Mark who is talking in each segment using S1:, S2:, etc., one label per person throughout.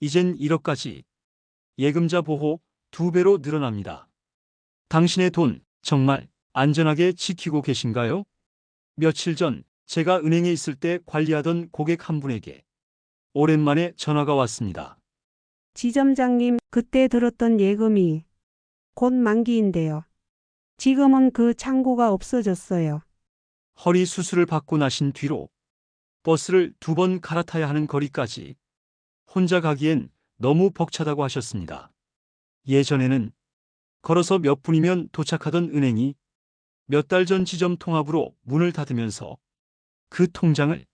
S1: 이젠 1억까지 예금자 보호 두 배로 늘어납니다. 당신의 돈 정말 안전하게 지키고 계신가요? 며칠 전 제가 은행에 있을 때 관리하던 고객 한 분에게 오랜만에 전화가 왔습니다.
S2: 지점장님, 그때 들었던 예금이 곧 만기인데요. 지금은 그 창고가 없어졌어요.
S1: 허리 수술을 받고 나신 뒤로 버스를 두 번 갈아타야 하는 거리까지 혼자 가기엔 너무 벅차다고 하셨습니다. 예전에는 걸어서 몇 분이면 도착하던 은행이 몇 달 전 지점 통합으로 문을 닫으면서 그 통장을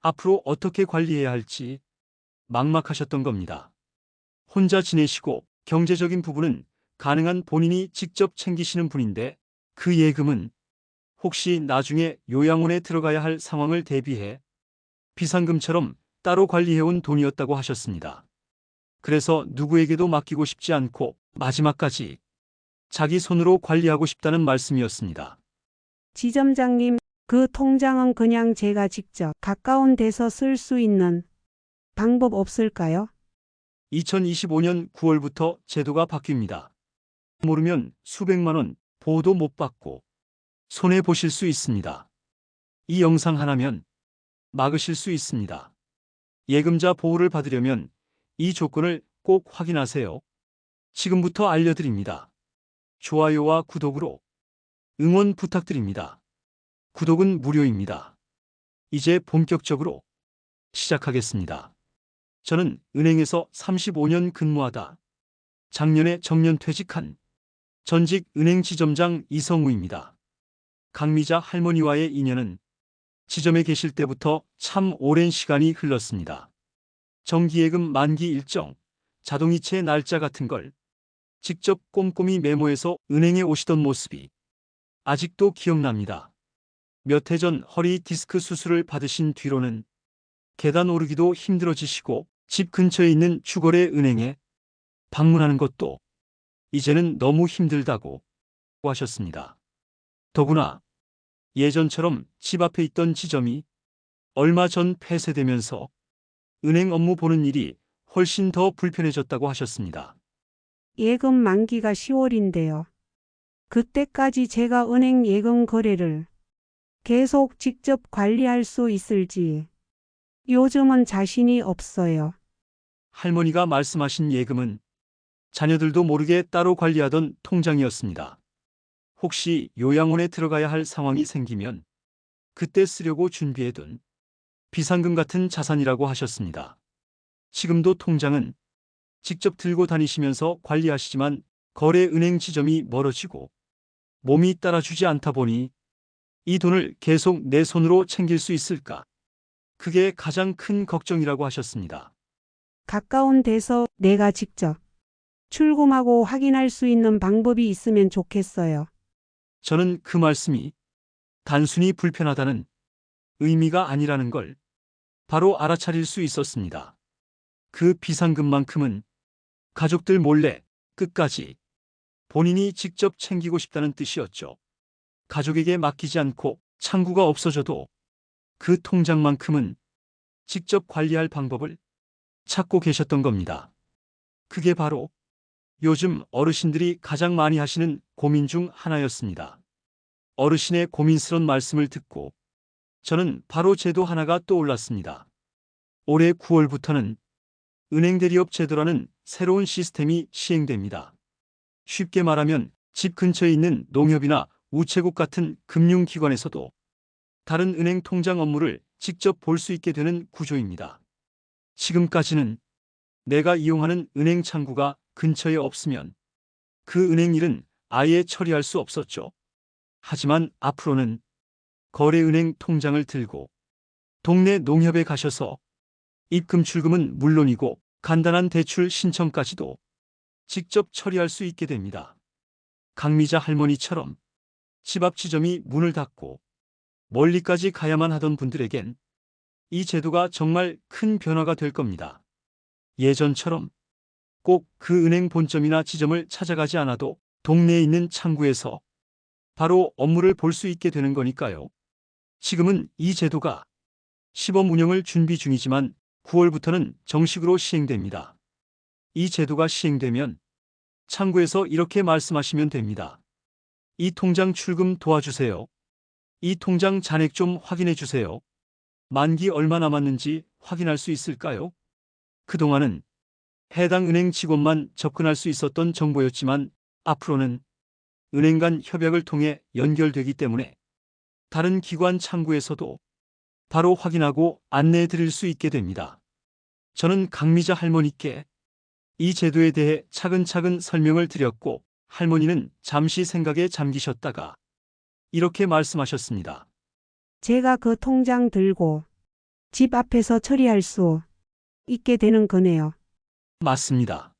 S1: 앞으로 어떻게 관리해야 할지 막막하셨던 겁니다. 혼자 지내시고 경제적인 부분은 가능한 본인이 직접 챙기시는 분인데 그 예금은 혹시 나중에 요양원에 들어가야 할 상황을 대비해 비상금처럼 따로 관리해온 돈이었다고 하셨습니다. 그래서 누구에게도 맡기고 싶지 않고 마지막까지 자기 손으로 관리하고 싶다는 말씀이었습니다.
S2: 지점장님, 그 통장은 그냥 제가 직접 가까운 데서 쓸 수 있는 방법 없을까요?
S1: 2025년 9월부터 제도가 바뀝니다. 모르면 수백만 원 보호도 못 받고 손해 보실 수 있습니다. 이 영상 하나면 막으실 수 있습니다. 예금자 보호를 받으려면 이 조건을 꼭 확인하세요. 지금부터 알려드립니다. 좋아요와 구독으로 응원 부탁드립니다. 구독은 무료입니다. 이제 본격적으로 시작하겠습니다. 저는 은행에서 35년 근무하다 작년에 정년 퇴직한 전직 은행 지점장 이성우입니다. 강미자 할머니와의 인연은 지점에 계실 때부터 참 오랜 시간이 흘렀습니다. 정기예금 만기 일정, 자동이체 날짜 같은 걸 직접 꼼꼼히 메모해서 은행에 오시던 모습이 아직도 기억납니다. 몇 해 전 허리 디스크 수술을 받으신 뒤로는 계단 오르기도 힘들어지시고 집 근처에 있는 주거래 은행에 방문하는 것도 이제는 너무 힘들다고 하셨습니다. 더구나 예전처럼 집 앞에 있던 지점이 얼마 전 폐쇄되면서 은행 업무 보는 일이 훨씬 더 불편해졌다고 하셨습니다.
S2: 예금 만기가 10월인데요. 그때까지 제가 은행 예금 거래를 계속 직접 관리할 수 있을지 요즘은 자신이 없어요.
S1: 할머니가 말씀하신 예금은 자녀들도 모르게 따로 관리하던 통장이었습니다. 혹시 요양원에 들어가야 할 상황이 생기면 그때 쓰려고 준비해둔 비상금 같은 자산이라고 하셨습니다. 지금도 통장은 직접 들고 다니시면서 관리하시지만 거래 은행 지점이 멀어지고 몸이 따라주지 않다 보니 이 돈을 계속 내 손으로 챙길 수 있을까? 그게 가장 큰 걱정이라고 하셨습니다.
S2: 가까운 데서 내가 직접 출금하고 확인할 수 있는 방법이 있으면 좋겠어요.
S1: 저는 그 말씀이 단순히 불편하다는 의미가 아니라는 걸 바로 알아차릴 수 있었습니다. 그 비상금만큼은 가족들 몰래 끝까지 본인이 직접 챙기고 싶다는 뜻이었죠. 가족에게 맡기지 않고 창구가 없어져도 그 통장만큼은 직접 관리할 방법을 찾고 계셨던 겁니다. 그게 바로 요즘 어르신들이 가장 많이 하시는 고민 중 하나였습니다. 어르신의 고민스런 말씀을 듣고 저는 바로 제도 하나가 떠올랐습니다. 올해 9월부터는 은행 대리업 제도라는 새로운 시스템이 시행됩니다. 쉽게 말하면 집 근처에 있는 농협이나 우체국 같은 금융기관에서도 다른 은행 통장 업무를 직접 볼 수 있게 되는 구조입니다. 지금까지는 내가 이용하는 은행 창구가 근처에 없으면 그 은행 일은 아예 처리할 수 없었죠. 하지만 앞으로는 거래은행 통장을 들고 동네 농협에 가셔서 입금 출금은 물론이고 간단한 대출 신청까지도 직접 처리할 수 있게 됩니다. 강미자 할머니처럼 집 앞 지점이 문을 닫고 멀리까지 가야만 하던 분들에겐 이 제도가 정말 큰 변화가 될 겁니다. 예전처럼 꼭 그 은행 본점이나 지점을 찾아가지 않아도 동네에 있는 창구에서 바로 업무를 볼 수 있게 되는 거니까요. 지금은 이 제도가 시범 운영을 준비 중이지만 9월부터는 정식으로 시행됩니다. 이 제도가 시행되면 창구에서 이렇게 말씀하시면 됩니다. 이 통장 출금 도와주세요. 이 통장 잔액 좀 확인해 주세요. 만기 얼마 남았는지 확인할 수 있을까요? 그동안은 해당 은행 직원만 접근할 수 있었던 정보였지만 앞으로는 은행 간 협약을 통해 연결되기 때문에 다른 기관 창구에서도 바로 확인하고 안내해 드릴 수 있게 됩니다. 저는 강미자 할머니께 이 제도에 대해 차근차근 설명을 드렸고 할머니는 잠시 생각에 잠기셨다가 이렇게 말씀하셨습니다.
S2: 제가 그 통장 들고 집 앞에서 처리할 수 있게 되는 거네요.
S1: 맞습니다.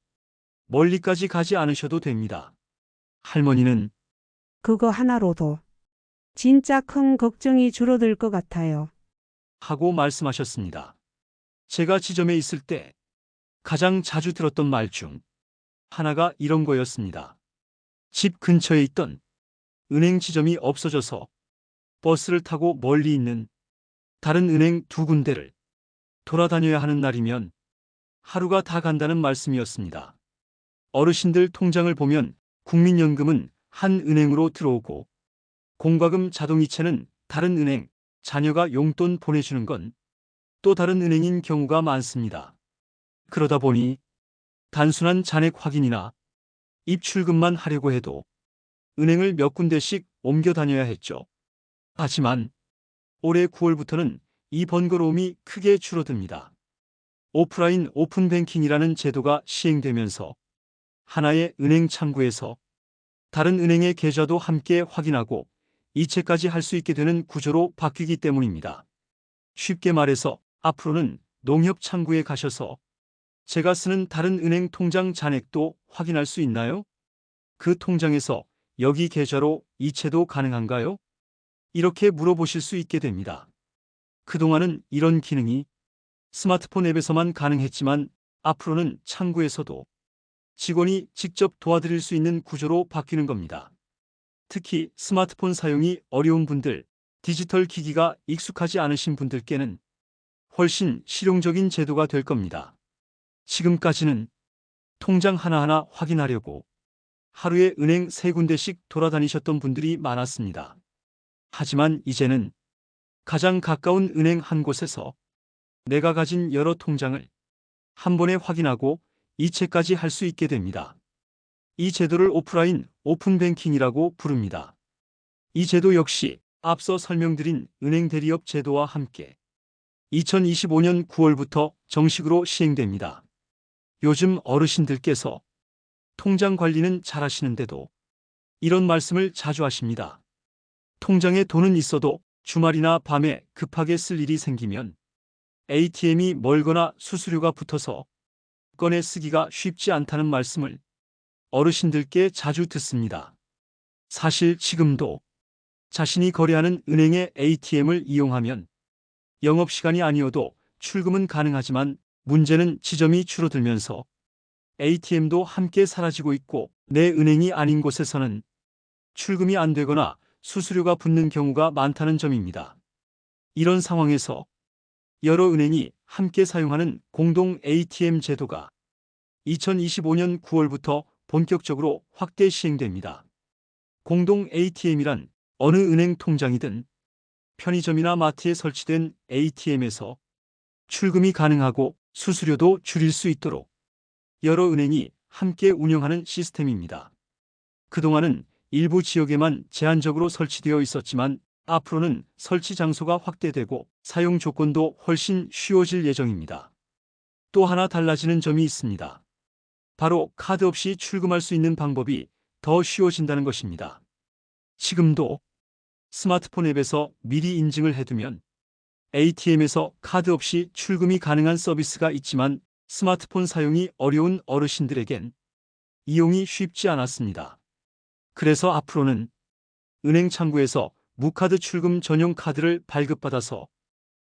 S1: 멀리까지 가지 않으셔도 됩니다. 할머니는
S2: 그거 하나로도 진짜 큰 걱정이 줄어들 것 같아요.
S1: 하고 말씀하셨습니다. 제가 지점에 있을 때 가장 자주 들었던 말 중 하나가 이런 거였습니다. 집 근처에 있던 은행 지점이 없어져서 버스를 타고 멀리 있는 다른 은행 두 군데를 돌아다녀야 하는 날이면 하루가 다 간다는 말씀이었습니다. 어르신들 통장을 보면 국민연금은 한 은행으로 들어오고 공과금 자동이체는 다른 은행, 자녀가 용돈 보내주는 건 또 다른 은행인 경우가 많습니다. 그러다 보니 단순한 잔액 확인이나 입출금만 하려고 해도 은행을 몇 군데씩 옮겨 다녀야 했죠. 하지만 올해 9월부터는 이 번거로움이 크게 줄어듭니다. 오프라인 오픈뱅킹이라는 제도가 시행되면서 하나의 은행 창구에서 다른 은행의 계좌도 함께 확인하고 이체까지 할 수 있게 되는 구조로 바뀌기 때문입니다. 쉽게 말해서 앞으로는 농협 창구에 가셔서 제가 쓰는 다른 은행 통장 잔액도 확인할 수 있나요? 그 통장에서 여기 계좌로 이체도 가능한가요? 이렇게 물어보실 수 있게 됩니다. 그동안은 이런 기능이 스마트폰 앱에서만 가능했지만 앞으로는 창구에서도 직원이 직접 도와드릴 수 있는 구조로 바뀌는 겁니다. 특히 스마트폰 사용이 어려운 분들, 디지털 기기가 익숙하지 않으신 분들께는 훨씬 실용적인 제도가 될 겁니다. 지금까지는 통장 하나하나 확인하려고 하루에 은행 세 군데씩 돌아다니셨던 분들이 많았습니다. 하지만 이제는 가장 가까운 은행 한 곳에서 내가 가진 여러 통장을 한 번에 확인하고 이체까지 할 수 있게 됩니다. 이 제도를 오프라인 오픈뱅킹이라고 부릅니다. 이 제도 역시 앞서 설명드린 은행 대리업 제도와 함께 2025년 9월부터 정식으로 시행됩니다. 요즘 어르신들께서 통장 관리는 잘 하시는데도 이런 말씀을 자주 하십니다. 통장에 돈은 있어도 주말이나 밤에 급하게 쓸 일이 생기면 ATM이 멀거나 수수료가 붙어서 꺼내 쓰기가 쉽지 않다는 말씀을 어르신들께 자주 듣습니다. 사실 지금도 자신이 거래하는 은행의 ATM을 이용하면 영업시간이 아니어도 출금은 가능하지만 문제는 지점이 줄어들면서 ATM도 함께 사라지고 있고 내 은행이 아닌 곳에서는 출금이 안 되거나 수수료가 붙는 경우가 많다는 점입니다. 이런 상황에서 여러 은행이 함께 사용하는 공동 ATM 제도가 2025년 9월부터 본격적으로 확대 시행됩니다. 공동 ATM이란 어느 은행 통장이든 편의점이나 마트에 설치된 ATM에서 출금이 가능하고 수수료도 줄일 수 있도록 여러 은행이 함께 운영하는 시스템입니다. 그동안은 일부 지역에만 제한적으로 설치되어 있었지만 앞으로는 설치 장소가 확대되고 사용 조건도 훨씬 쉬워질 예정입니다. 또 하나 달라지는 점이 있습니다. 바로 카드 없이 출금할 수 있는 방법이 더 쉬워진다는 것입니다. 지금도 스마트폰 앱에서 미리 인증을 해두면 ATM에서 카드 없이 출금이 가능한 서비스가 있지만 스마트폰 사용이 어려운 어르신들에겐 이용이 쉽지 않았습니다. 그래서 앞으로는 은행 창구에서 무카드 출금 전용 카드를 발급받아서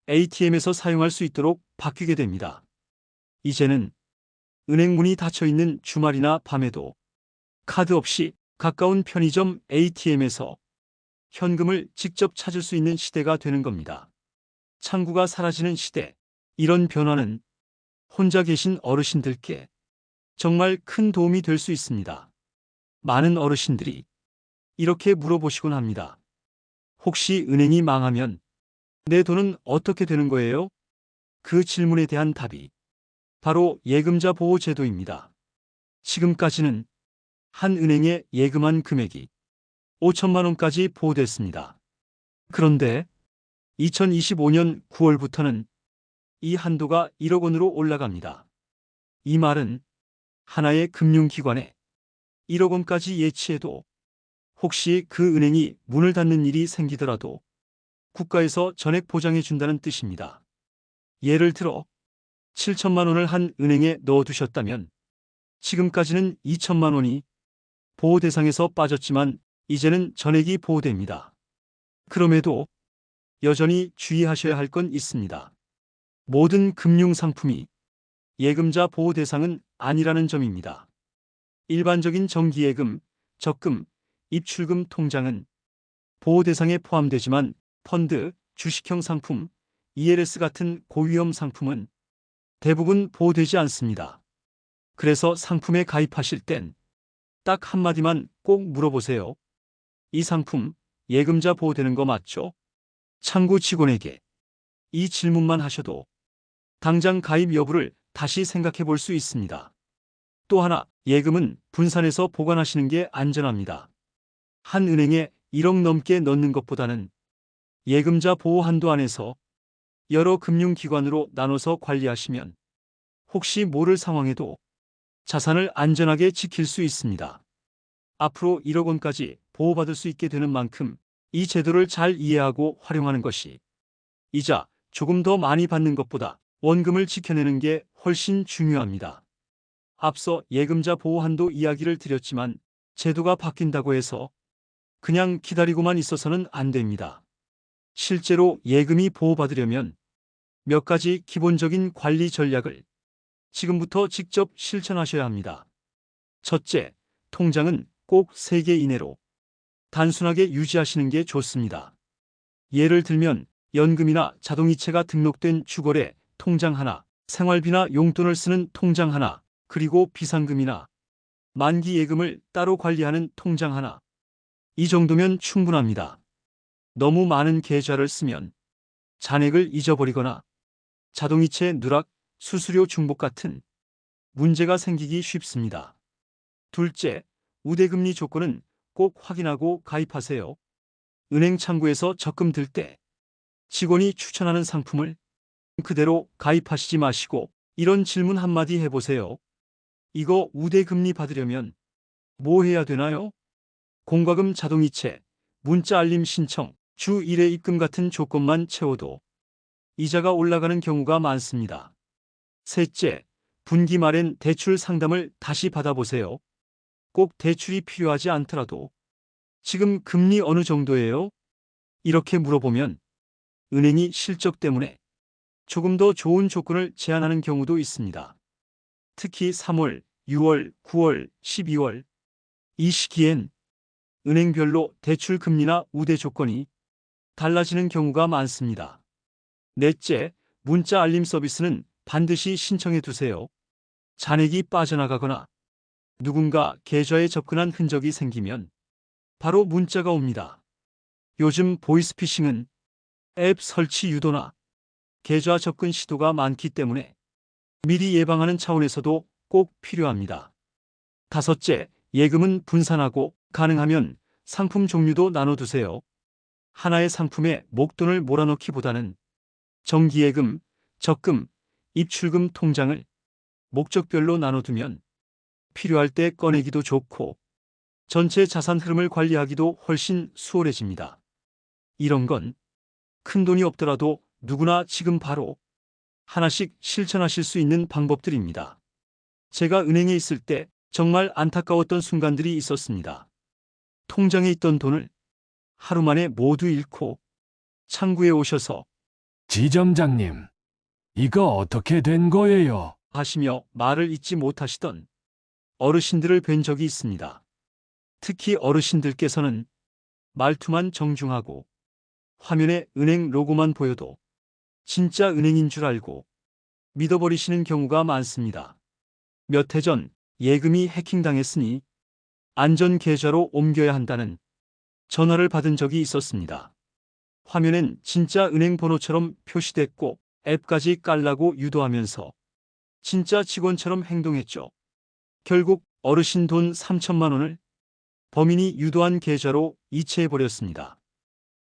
S1: ATM에서 사용할 수 있도록 바뀌게 됩니다. 이제는 은행 문이 닫혀 있는 주말이나 밤에도 카드 없이 가까운 편의점 ATM에서 현금을 직접 찾을 수 있는 시대가 되는 겁니다. 창구가 사라지는 시대, 이런 변화는 혼자 계신 어르신들께 정말 큰 도움이 될 수 있습니다. 많은 어르신들이 이렇게 물어보시곤 합니다. 혹시 은행이 망하면 내 돈은 어떻게 되는 거예요? 그 질문에 대한 답이 바로 예금자 보호 제도입니다. 지금까지는 한 은행에 예금한 금액이 5천만 원까지 보호됐습니다. 그런데 2025년 9월부터는 이 한도가 1억 원으로 올라갑니다. 이 말은 하나의 금융기관에 1억 원까지 예치해도 혹시 그 은행이 문을 닫는 일이 생기더라도 국가에서 전액 보장해 준다는 뜻입니다. 예를 들어 7천만 원을 한 은행에 넣어두셨다면 지금까지는 2천만 원이 보호 대상에서 빠졌지만 이제는 전액이 보호됩니다. 그럼에도 여전히 주의하셔야 할 건 있습니다. 모든 금융 상품이 예금자 보호 대상은 아니라는 점입니다. 일반적인 정기예금, 적금, 입출금 통장은 보호 대상에 포함되지만 펀드, 주식형 상품, ELS 같은 고위험 상품은 대부분 보호되지 않습니다. 그래서 상품에 가입하실 땐 딱 한마디만 꼭 물어보세요. 이 상품 예금자 보호되는 거 맞죠? 창구 직원에게 이 질문만 하셔도 당장 가입 여부를 다시 생각해 볼 수 있습니다. 또 하나, 예금은 분산해서 보관하시는 게 안전합니다. 한 은행에 1억 넘게 넣는 것보다는 예금자 보호 한도 안에서 여러 금융기관으로 나눠서 관리하시면 혹시 모를 상황에도 자산을 안전하게 지킬 수 있습니다. 앞으로 1억 원까지 보호받을 수 있게 되는 만큼 이 제도를 잘 이해하고 활용하는 것이 이자 조금 더 많이 받는 것보다 원금을 지켜내는 게 훨씬 중요합니다. 앞서 예금자 보호 한도 이야기를 드렸지만 제도가 바뀐다고 해서 그냥 기다리고만 있어서는 안 됩니다. 실제로 예금이 보호받으려면 몇 가지 기본적인 관리 전략을 지금부터 직접 실천하셔야 합니다. 첫째, 통장은 꼭 3개 이내로 단순하게 유지하시는 게 좋습니다. 예를 들면 연금이나 자동이체가 등록된 주거래 통장 하나, 생활비나 용돈을 쓰는 통장 하나, 그리고 비상금이나 만기 예금을 따로 관리하는 통장 하나. 이 정도면 충분합니다. 너무 많은 계좌를 쓰면 잔액을 잊어버리거나 자동이체 누락, 수수료 중복 같은 문제가 생기기 쉽습니다. 둘째, 우대금리 조건은 꼭 확인하고 가입하세요. 은행 창구에서 적금 들 때 직원이 추천하는 상품을 그대로 가입하시지 마시고 이런 질문 한마디 해보세요. 이거 우대금리 받으려면 뭐 해야 되나요? 공과금 자동이체, 문자 알림 신청, 주 1회 입금 같은 조건만 채워도 이자가 올라가는 경우가 많습니다. 셋째, 분기 말엔 대출 상담을 다시 받아보세요. 꼭 대출이 필요하지 않더라도 지금 금리 어느 정도예요? 이렇게 물어보면 은행이 실적 때문에 조금 더 좋은 조건을 제안하는 경우도 있습니다. 특히 3월, 6월, 9월, 12월 이 시기엔 은행별로 대출 금리나 우대 조건이 달라지는 경우가 많습니다. 넷째, 문자 알림 서비스는 반드시 신청해 두세요. 잔액이 빠져나가거나 누군가 계좌에 접근한 흔적이 생기면 바로 문자가 옵니다. 요즘 보이스피싱은 앱 설치 유도나 계좌 접근 시도가 많기 때문에 미리 예방하는 차원에서도 꼭 필요합니다. 다섯째, 예금은 분산하고 가능하면 상품 종류도 나눠두세요. 하나의 상품에 목돈을 몰아넣기보다는 정기예금, 적금, 입출금 통장을 목적별로 나눠두면 필요할 때 꺼내기도 좋고 전체 자산 흐름을 관리하기도 훨씬 수월해집니다. 이런 건 큰 돈이 없더라도 누구나 지금 바로 하나씩 실천하실 수 있는 방법들입니다. 제가 은행에 있을 때 정말 안타까웠던 순간들이 있었습니다. 통장에 있던 돈을 하루 만에 모두 잃고 창구에 오셔서
S3: 지점장님, 이거 어떻게 된 거예요?
S1: 하시며 말을 잇지 못하시던 어르신들을 뵌 적이 있습니다. 특히 어르신들께서는 말투만 정중하고 화면에 은행 로고만 보여도 진짜 은행인 줄 알고 믿어버리시는 경우가 많습니다. 몇 해 전 예금이 해킹당했으니 안전 계좌로 옮겨야 한다는 전화를 받은 적이 있었습니다. 화면엔 진짜 은행 번호처럼 표시됐고 앱까지 깔라고 유도하면서 진짜 직원처럼 행동했죠. 결국 어르신 돈 3천만 원을 범인이 유도한 계좌로 이체해버렸습니다.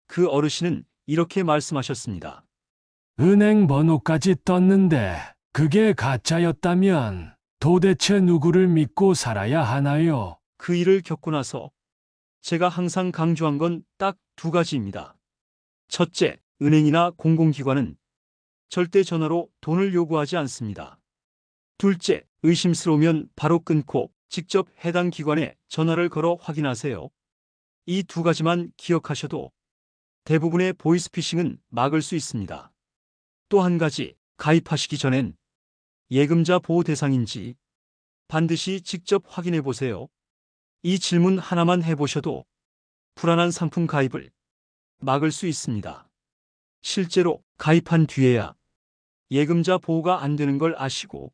S1: 그 어르신은 이렇게 말씀하셨습니다.
S3: 은행 번호까지 떴는데 그게 가짜였다면 도대체 누구를 믿고 살아야 하나요?
S1: 그 일을 겪고 나서 제가 항상 강조한 건 딱 두 가지입니다. 첫째, 은행이나 공공기관은 절대 전화로 돈을 요구하지 않습니다. 둘째, 의심스러우면 바로 끊고 직접 해당 기관에 전화를 걸어 확인하세요. 이 두 가지만 기억하셔도 대부분의 보이스피싱은 막을 수 있습니다. 또 한 가지, 가입하시기 전엔 예금자 보호 대상인지 반드시 직접 확인해 보세요. 이 질문 하나만 해보셔도 불안한 상품 가입을 막을 수 있습니다. 실제로 가입한 뒤에야 예금자 보호가 안 되는 걸 아시고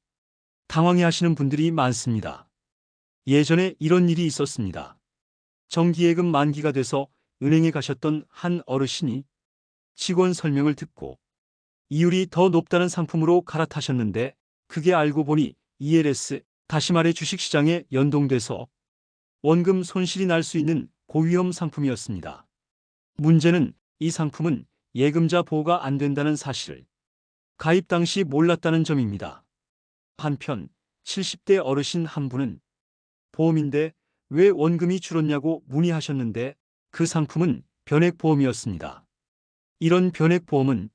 S1: 당황해 하시는 분들이 많습니다. 예전에 이런 일이 있었습니다. 정기예금 만기가 돼서 은행에 가셨던 한 어르신이 직원 설명을 듣고 이율이 더 높다는 상품으로 갈아타셨는데 그게 알고 보니 ELS, 다시 말해 주식시장에 연동돼서 원금 손실이 날 수 있는 고위험 상품이었습니다. 문제는 이 상품은 예금자 보호가 안 된다는 사실을 가입 당시 몰랐다는 점입니다. 한편 70대 어르신 한 분은 보험인데 왜 원금이 줄었냐고 문의하셨는데 그 상품은 변액보험이었습니다. 이런 변액보험은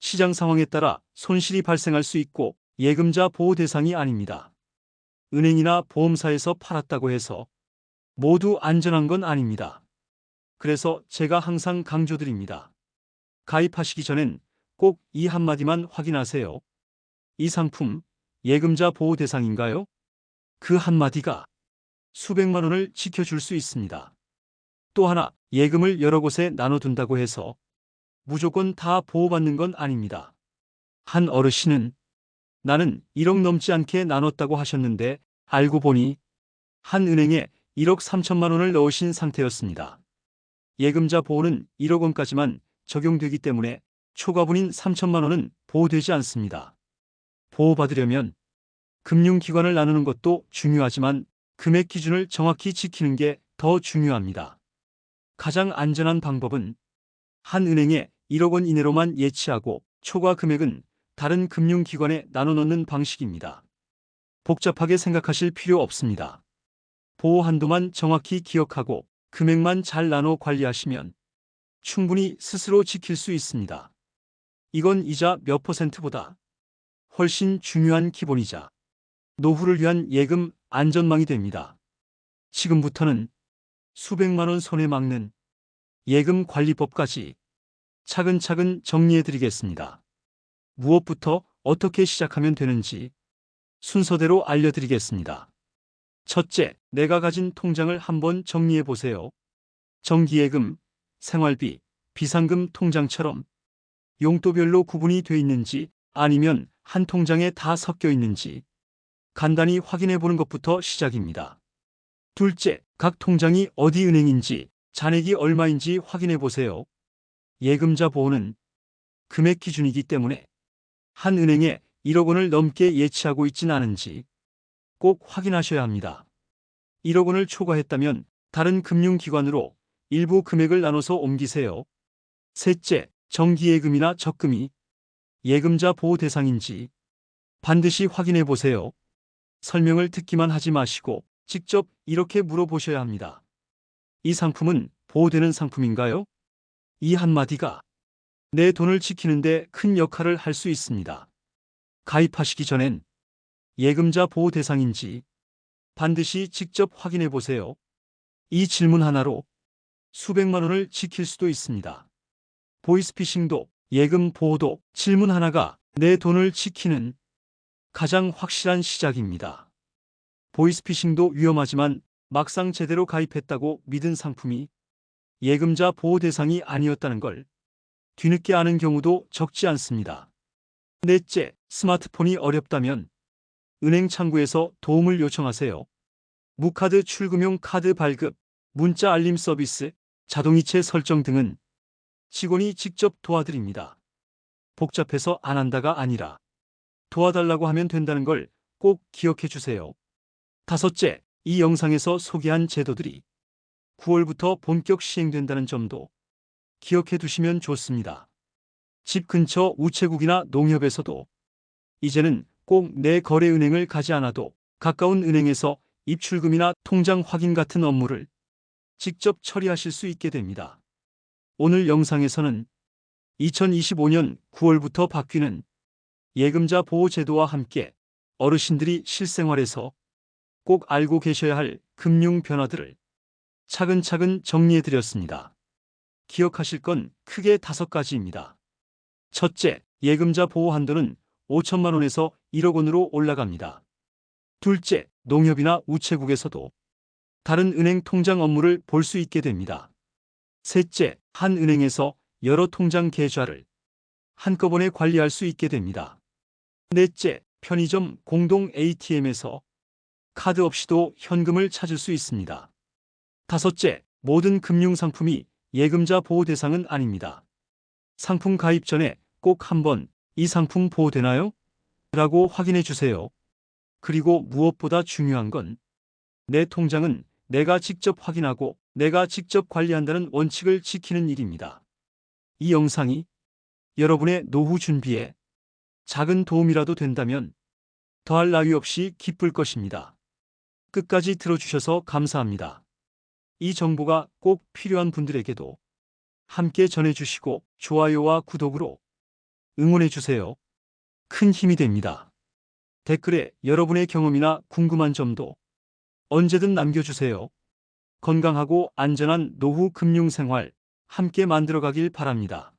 S1: 시장 상황에 따라 손실이 발생할 수 있고 예금자 보호 대상이 아닙니다. 은행이나 보험사에서 팔았다고 해서 모두 안전한 건 아닙니다. 그래서 제가 항상 강조드립니다. 가입하시기 전엔 꼭 이 한마디만 확인하세요. 이 상품 예금자 보호 대상인가요? 그 한마디가 수백만 원을 지켜줄 수 있습니다. 또 하나, 예금을 여러 곳에 나눠둔다고 해서 무조건 다 보호받는 건 아닙니다. 한 어르신은 나는 1억 넘지 않게 나눴다고 하셨는데 알고 보니 한 은행에 1억 3천만 원을 넣으신 상태였습니다. 예금자 보호는 1억 원까지만 적용되기 때문에 초과분인 3천만 원은 보호되지 않습니다. 보호받으려면 금융기관을 나누는 것도 중요하지만 금액 기준을 정확히 지키는 게 더 중요합니다. 가장 안전한 방법은 한 은행에 1억 원 이내로만 예치하고 초과 금액은 다른 금융기관에 나눠 넣는 방식입니다. 복잡하게 생각하실 필요 없습니다. 보호 한도만 정확히 기억하고 금액만 잘 나눠 관리하시면 충분히 스스로 지킬 수 있습니다. 이건 이자 몇 퍼센트보다 훨씬 중요한 기본이자 노후를 위한 예금 안전망이 됩니다. 지금부터는 수백만 원 손에 막는 예금 관리법까지 차근차근 정리해 드리겠습니다. 무엇부터 어떻게 시작하면 되는지 순서대로 알려드리겠습니다. 첫째, 내가 가진 통장을 한번 정리해 보세요. 정기예금, 생활비, 비상금 통장처럼 용도별로 구분이 돼 있는지 아니면 한 통장에 다 섞여 있는지 간단히 확인해 보는 것부터 시작입니다. 둘째, 각 통장이 어디 은행인지 잔액이 얼마인지 확인해 보세요. 예금자 보호는 금액 기준이기 때문에 한 은행에 1억 원을 넘게 예치하고 있진 않은지 꼭 확인하셔야 합니다. 1억 원을 초과했다면 다른 금융기관으로 일부 금액을 나눠서 옮기세요. 셋째, 정기예금이나 적금이 예금자 보호 대상인지 반드시 확인해 보세요. 설명을 듣기만 하지 마시고 직접 이렇게 물어보셔야 합니다. 이 상품은 보호되는 상품인가요? 이 한마디가 내 돈을 지키는데 큰 역할을 할 수 있습니다. 가입하시기 전엔 예금자 보호 대상인지 반드시 직접 확인해 보세요. 이 질문 하나로 수백만 원을 지킬 수도 있습니다. 보이스피싱도 예금 보호도 질문 하나가 내 돈을 지키는 가장 확실한 시작입니다. 보이스피싱도 위험하지만 막상 제대로 가입했다고 믿은 상품이 예금자 보호 대상이 아니었다는 걸 뒤늦게 아는 경우도 적지 않습니다. 넷째, 스마트폰이 어렵다면 은행 창구에서 도움을 요청하세요. 무카드 출금용 카드 발급, 문자 알림 서비스, 자동이체 설정 등은 직원이 직접 도와드립니다. 복잡해서 안 한다가 아니라 도와달라고 하면 된다는 걸 꼭 기억해 주세요. 다섯째, 이 영상에서 소개한 제도들이 9월부터 본격 시행된다는 점도 기억해 두시면 좋습니다. 집 근처 우체국이나 농협에서도 이제는 꼭 내 거래은행을 가지 않아도 가까운 은행에서 입출금이나 통장 확인 같은 업무를 직접 처리하실 수 있게 됩니다. 오늘 영상에서는 2025년 9월부터 바뀌는 예금자 보호 제도와 함께 어르신들이 실생활에서 꼭 알고 계셔야 할 금융 변화들을 차근차근 정리해 드렸습니다. 기억하실 건 크게 다섯 가지입니다. 첫째, 예금자 보호 한도는 5천만 원에서 1억 원으로 올라갑니다. 둘째, 농협이나 우체국에서도 다른 은행 통장 업무를 볼 수 있게 됩니다. 셋째, 한 은행에서 여러 통장 계좌를 한꺼번에 관리할 수 있게 됩니다. 넷째, 편의점 공동 ATM에서 카드 없이도 현금을 찾을 수 있습니다. 다섯째, 모든 금융상품이 예금자 보호 대상은 아닙니다. 상품 가입 전에 꼭 한번 이 상품 보호되나요? 라고 확인해 주세요. 그리고 무엇보다 중요한 건 내 통장은 내가 직접 확인하고 내가 직접 관리한다는 원칙을 지키는 일입니다. 이 영상이 여러분의 노후 준비에 작은 도움이라도 된다면 더할 나위 없이 기쁠 것입니다. 끝까지 들어주셔서 감사합니다. 이 정보가 꼭 필요한 분들에게도 함께 전해주시고 좋아요와 구독으로 응원해주세요. 큰 힘이 됩니다. 댓글에 여러분의 경험이나 궁금한 점도 언제든 남겨주세요. 건강하고 안전한 노후 금융생활 함께 만들어가길 바랍니다.